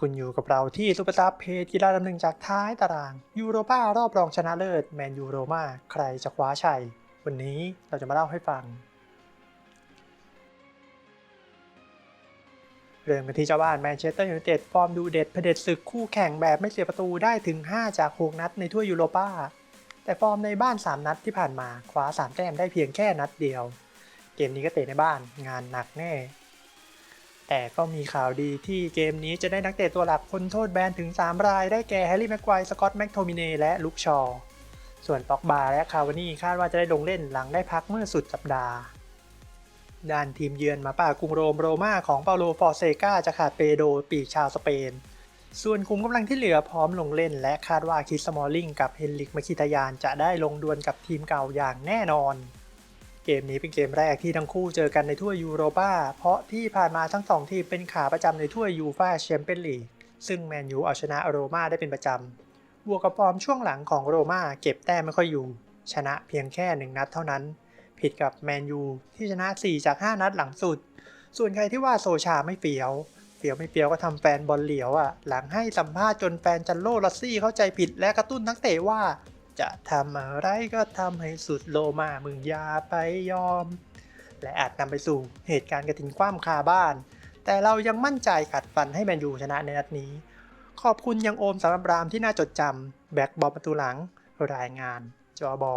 คุณอยู่กับเราที่ซุปเปอร์ซับเพจกีฬาลำหนึ่งจากท้ายตาราง ยูโรป้ารอบรองชนะเลิศแมนยูโรมาใครจะคว้าชัย วันนี้เราจะมาเล่าให้ฟัง เริ่มกันที่เจ้าบ้านแมนเชสเตอร์ยูไนเต็ดฟอร์มดูเด็ดเผด็จศึกคู่แข่งแบบไม่เสียประตูได้ถึง 5 จาก 6 นัดในถ้วยยูโรป้า แต่ฟอร์มในบ้าน 3 นัดที่ผ่านมาคว้า 3 แต้มได้เพียงแค่นัดเดียว เกมนี้ก็เตะในบ้านงานหนักแน่ แต่ก็มีข่าวดีที่เกมนี้จะได้นักเตะตัวหลักพ้นโทษแบนถึง 3 ราย ได้แก่แฮร์รี่แม็กควายสกอตต์แม็กโทมิเนและลุคชอว์ส่วนป็อกบาและคาวานี่คาดว่าจะได้ลงเล่นหลังได้พักเมื่อสุดสัปดาห์ ด้านทีมเยือนมาป่ากรุงโรมโรม่าของเปาโลฟอร์เซกาจะขาดเปโดปีชาวสเปน ส่วนคุมกำลังที่เหลือพร้อมลงเล่น และคาดว่าคิสมอลลิงกับเฮนริกมาคิตายานจะได้ลงดวลกับทีมเก่าอย่างแน่นอน เกมนี้เป็นเกมแรกที่ทั้งคู่เจอกันในถ้วยยูโรปาเพราะที่ผ่านมาทั้งสองทีมเป็นขาประจำในถ้วยยูฟาแชมเปี้ยนลีกซึ่งแมนยูเอาชนะโรม่าได้เป็นประจำบวกกับฟอร์มช่วงหลังของโรม่าเก็บแต้มไม่ค่อยอยู่ ชนะเพียงแค่หนึ่งนัดเท่านั้น ผิดกับแมนยูที่ชนะ 4 จาก 5 นัดหลังสุด ส่วนใครที่ว่าโซชาไม่เฟียวเฟียวไม่เฟียวก็ทำแฟนบอลเหลียวอะ หลังให้สัมภาษณ์จนแฟนจันโลลัสซี่เข้าใจผิดและกระตุ้นนักเตะว่า จะทำอะไรก็ทำให้สุดโลมามึงยาไปยอม และอาจนำไปสู่เหตุการณ์กระถิ่นคว่ำคาบ้าน แต่เรายังมั่นใจขัดฟันให้แมนยูชนะในนัดนี้ ขอบคุณยังโอมสำหรับรามที่น่าจดจำแบ็กบอลประตูหลัง รายงาน จอบอ